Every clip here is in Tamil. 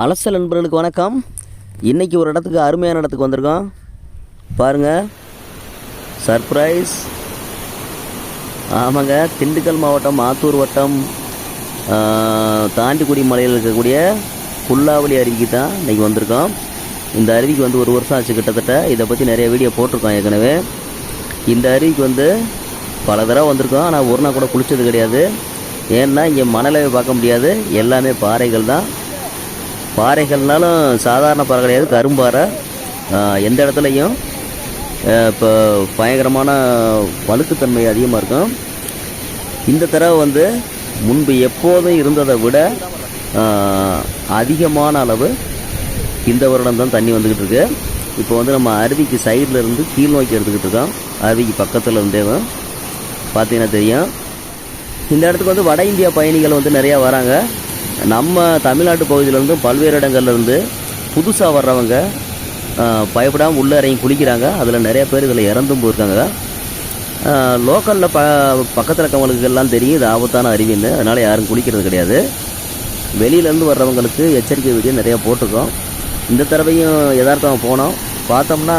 அலசல் நண்பர்களுக்கு வணக்கம். இன்றைக்கி ஒரு இடத்துக்கு அருமையான இடத்துக்கு வந்திருக்கோம். பாருங்கள் சர்ப்ரைஸ் ஆமாங்க. திண்டுக்கல் மாவட்டம் ஆத்தூர் வட்டம் தாண்டிக்குடி மலையில் இருக்கக்கூடிய புல்லாவளி அருவிக்கு தான் இன்றைக்கி வந்திருக்கோம். இந்த அருவிக்கு வந்து ஒரு வருஷம் ஆச்சு கிட்டத்தட்ட. இதை பற்றி நிறைய வீடியோ போட்டிருக்கோம் ஏற்கனவே. இந்த அருவிக்கு வந்து பல தடவை வந்திருக்கோம். ஆனால் ஒரு நாள் கூட குளித்தது கிடையாது. ஏன்னா இங்கே மணலை பார்க்க முடியாது. எல்லாமே பாறைகள் தான். பாறைகள்னாலும் சாதாரண பாறை கிடையாது கரும்பாறை எந்த இடத்துலையும் இப்போ பயங்கரமான வழுக்குத்தன்மை அதிகமாக இருக்கும். இந்த தடவை வந்து முன்பு எப்போதும் இருந்ததை விட அதிகமான அளவு இந்த வருடம் தான் தண்ணி வந்துக்கிட்டு இருக்கு. இப்போ வந்து நம்ம அருவிக்கு சைடில் இருந்து கீழ் நோக்கி எடுத்துக்கிட்டு இருக்கோம். அருவிக்கு பக்கத்தில் இருந்தே பார்த்தீங்கன்னா தெரியும். இந்த இடத்துக்கு வந்து வட இந்தியா பயணிகள் வந்து நிறையா வராங்க. நம்ம தமிழ்நாட்டு பகுதியிலேருந்து பல்வேறு இடங்கள்லேருந்து புதுசாக வர்றவங்க பயப்படாமல் உள்ளே இறங்கி குளிக்கிறாங்க. அதில் நிறைய பேர் இதில் இறந்தும் போயிருக்காங்க. லோக்கலில் ப பக்கத்தில் இருக்கவங்களுக்கு எல்லாம் தெரியும் இது ஆபத்தான அருவின்னு அதனால் யாரும் குளிக்கிறது கிடையாது. வெளியிலேருந்து வர்றவங்களுக்கு எச்சரிக்கை வீடியோ நிறையா போட்டிருக்கோம். இந்த தடவையும் எதார்த்தம் போனோம். பார்த்தோம்னா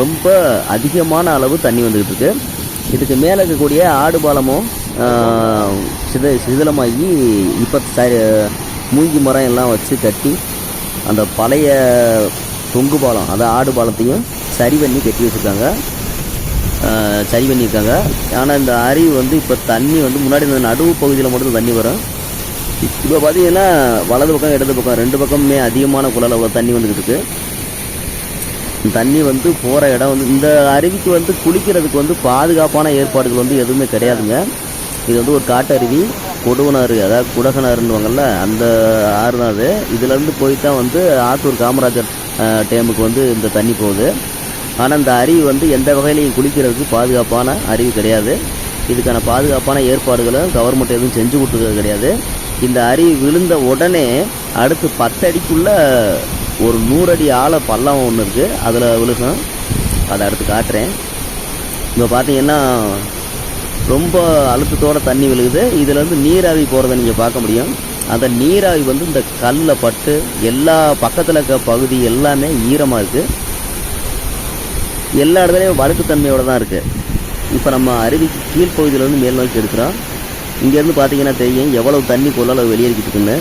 ரொம்ப அதிகமான அளவு தண்ணி வந்துக்கிட்டு இருக்குது இதுக்கு மேலே இருக்கக்கூடிய ஆடு பாலமும் சித சிதிலமாகி இப்போ ச மூங்கி மரம் எல்லாம் வச்சு கட்டி அந்த பழைய தொங்கு பாலம் அதாவது ஆடு பாலத்தையும் சரி பண்ணி கட்டி வச்சுருக்காங்க. சரி பண்ணியிருக்காங்க. ஆனால் இந்த அருவி வந்து இப்போ தண்ணி வந்து முன்னாடி இந்த நடுவு பகுதியில் மட்டும் தண்ணி வரும். இப்போ பார்த்தீங்கன்னா வலது பக்கம் இடது பக்கம் ரெண்டு பக்கமுமே அதிகமான குழல தண்ணி வந்துக்கிட்டு இருக்குது தண்ணி வந்து போகிற இடம் வந்து இந்த அருவிக்கு வந்து குளிக்கிறதுக்கு வந்து பாதுகாப்பான ஏற்பாடுகள் வந்து எதுவுமே கிடையாதுங்க. இது வந்து ஒரு காட்டருவி கொடுவனாறு அதாவது குடகனாறுன்னுவாங்கல்ல அந்த ஆறு தான் அது. இதுலேருந்து போய் தான் வந்து ஆத்தூர் காமராஜர் டேமுக்கு வந்து இந்த தண்ணி போகுது. ஆனால் இந்த அருவி வந்து எந்த வகையிலையும் குளிக்கிறதுக்கு பாதுகாப்பான அருவி கிடையாது. இதுக்கான பாதுகாப்பான ஏற்பாடுகளும் கவர்மெண்ட் எதுவும் செஞ்சு கொடுத்தது கிடையாது. இந்த அருவி விழுந்த உடனே அடுத்து பத்தடிக்குள்ளே ஒரு நூறடி ஆழ பள்ளம் ஒன்று இருக்குது அதில் விழுகும். அதை அடுத்து காட்டுறேன். இப்போ பார்த்தீங்கன்னா ரொம்ப அழுத்தத்தோட தண்ணி விழுகுது. இதுலேருந்து நீராவி போகிறத நீங்கள் பார்க்க முடியும். அந்த நீராவி வந்து இந்த கல்லில் பட்டு எல்லா பக்கத்தில் இருக்க பகுதி எல்லாமே ஈரமாக இருக்குது எல்லா இடத்துலையும் வழுக்குத்தன்மையோட தான் இருக்குது இப்போ நம்ம அருவிக்கு கீழ்ப்பகுதியிலேருந்து மேல் நோக்கி எடுக்கிறோம். இங்கேருந்து பார்த்தீங்கன்னா தெரியும் எவ்வளவு தண்ணி கொள்ளளவு வெளியேறிக்கிட்டு இருக்குன்னு.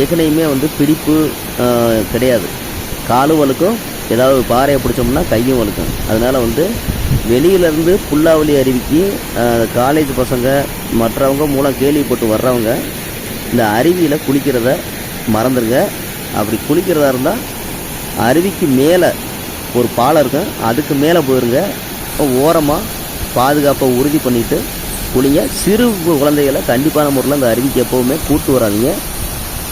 ஏற்கனவே வந்து பிடிப்பு கிடையாது. காலும் வழுக்கும் ஏதாவது பாறையை பிடிச்சோம்னா கையும் வலுக்கும். அதனால் வந்து வெளியிலேருந்து புல்லாவளி அருவிக்கு காலேஜ் பசங்க மற்றவங்க மூலம் கேள்விப்பட்டு வர்றவங்க இந்த அருவியில் குளிக்கிறத மறந்துடுங்க அப்படி குளிக்கிறதா இருந்தால் அருவிக்கு மேலே ஒரு பாலம் இருக்கும். அதுக்கு மேலே போயிருங்க. ஓரமாக பாதுகாப்பை உறுதி பண்ணிவிட்டு குளிங்க. சிறு குழந்தைகளை கண்டிப்பான முறையில் அந்த அருவிக்கு எப்போவுமே கூட்டு வராதிங்க.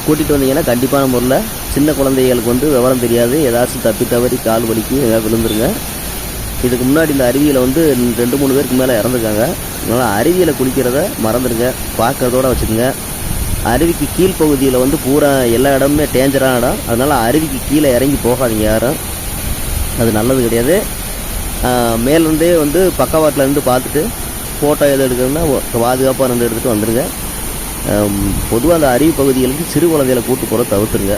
கூட்டிகிட்டு வந்தீங்கன்னா கண்டிப்பான முறையில் சின்ன குழந்தைகளுக்கு வந்து விவரம் தெரியாது. ஏதாச்சும் தப்பி தவறி கால் வலிக்கு ஏதாவது விழுந்துருங்க. இதுக்கு முன்னாடி இந்த அருவியில் வந்து ரெண்டு மூணு பேருக்கு மேலே இறந்துருக்காங்க. அதனால் அருவியில் குளிக்கிறத மறந்துடுங்க பார்க்குறதோட வச்சுக்கோங்க. அருவிக்கு கீழ்ப்பகுதியில் வந்து பூரா எல்லா இடமுமே டேஞ்சரான இடம். அதனால் அருவிக்கு கீழே இறங்கி போகாதீங்க யாரும். அது நல்லது கிடையாது. மேலேருந்தே வந்து பக்கவாட்டில் இருந்து பார்த்துட்டு ஃபோட்டோ எது எடுக்கணும்னா பாதுகாப்பாக இருந்து எடுத்துகிட்டு வந்துடுங்க பொதுவாக அந்த அருவி பகுதிகளுக்கு சிறு குழந்தைகளை கூட்டு போகிற தவிர்த்துருங்க.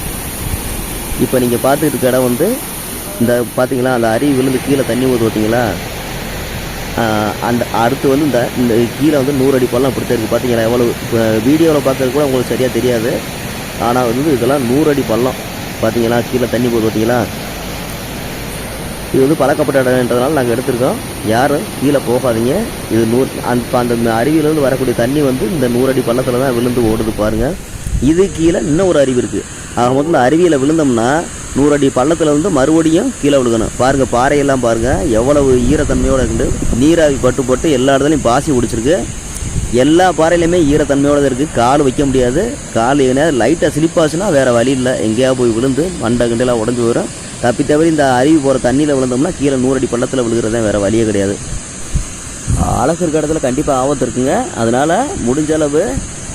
இப்போ நீங்கள் பார்த்துட்டு இருக்க இடம் வந்து இந்த பார்த்தீங்களா அந்த அருவி விழுந்து கீழே தண்ணி ஊற்று பார்த்தீங்களா அந்த அடுத்து வந்து இந்த இந்த கீழே வந்து நூறு அடி பள்ளம் அப்படி இருக்குது பார்த்தீங்களா எவ்வளோ இப்போ வீடியோவில் பார்க்கறது கூட உங்களுக்கு சரியாக தெரியாது. ஆனால் வந்து இதெல்லாம் நூறு அடி பள்ளம். பார்த்தீங்களா கீழே தண்ணி போகுது பார்த்தீங்களா இது வந்து பழக்கப்பட்ட இடம்ன்றதுனால நாங்கள் எடுத்திருக்கோம். யாரும் கீழே போகாதீங்க. இது நூறு அந்த அந்த அருவியிலேருந்து வரக்கூடிய தண்ணி வந்து இந்த நூறடி பள்ளத்தில் தான் விழுந்து ஓடுது பாருங்கள் இது கீழே இன்னும் ஒரு அருவி இருக்குது ஆக மொத்தம் அருவியில் விழுந்தோம்னா நூறடி பள்ளத்தில் வந்து மறுபடியும் கீழே விழுகணும். பாருங்கள் பாறையெல்லாம் பாருங்கள் எவ்வளவு ஈரத்தன்மையோடு இருக்குது நீராவி பட்டு பட்டு எல்லா இடத்துலையும் பாசி பிடிச்சிருக்கு எல்லா பாறையிலையுமே ஈரத்தன்மையோடு தான் இருக்குது கால் வைக்க முடியாது. கால் ஏன்னா லைட்டாக ஸ்லிப்பாச்சுன்னா வேறு வழி இல்லை. எங்கேயா போய் விழுந்து மண்டை கிண்டெல்லாம் உடஞ்சி வரும். தப்பி தவறி இந்த அருவி போகிற தண்ணியில் விழுந்தோம்னா கீழே நூறடி பள்ளத்தில் விழுகிறதே வேறு வழியே கிடையாது. அழகு இருக்க இடத்துல கண்டிப்பாக ஆபத்து இருக்குங்க. அதனால் முடிஞ்ச அளவு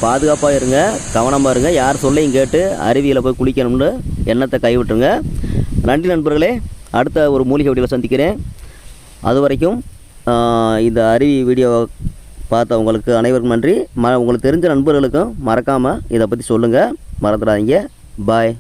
பாதுகாப்பாக இருங்க கவனமாக இருங்க. யார் சொல்லையும் கேட்டு அருவியில் போய் குளிக்கணும்னு எண்ணத்தை கைவிட்டுருங்க. நன்றி நண்பர்களே. அடுத்த ஒரு மூலிகை வீடியோவில் சந்திக்கிறேன். அது வரைக்கும் இந்த அருவி வீடியோ பார்த்தவங்களுக்கு அனைவருக்கும் நன்றி. ம உங்களுக்கு தெரிஞ்ச நண்பர்களுக்கும் மறக்காமல் இதை பற்றி சொல்லுங்கள் மறந்துடாதீங்க. பாய்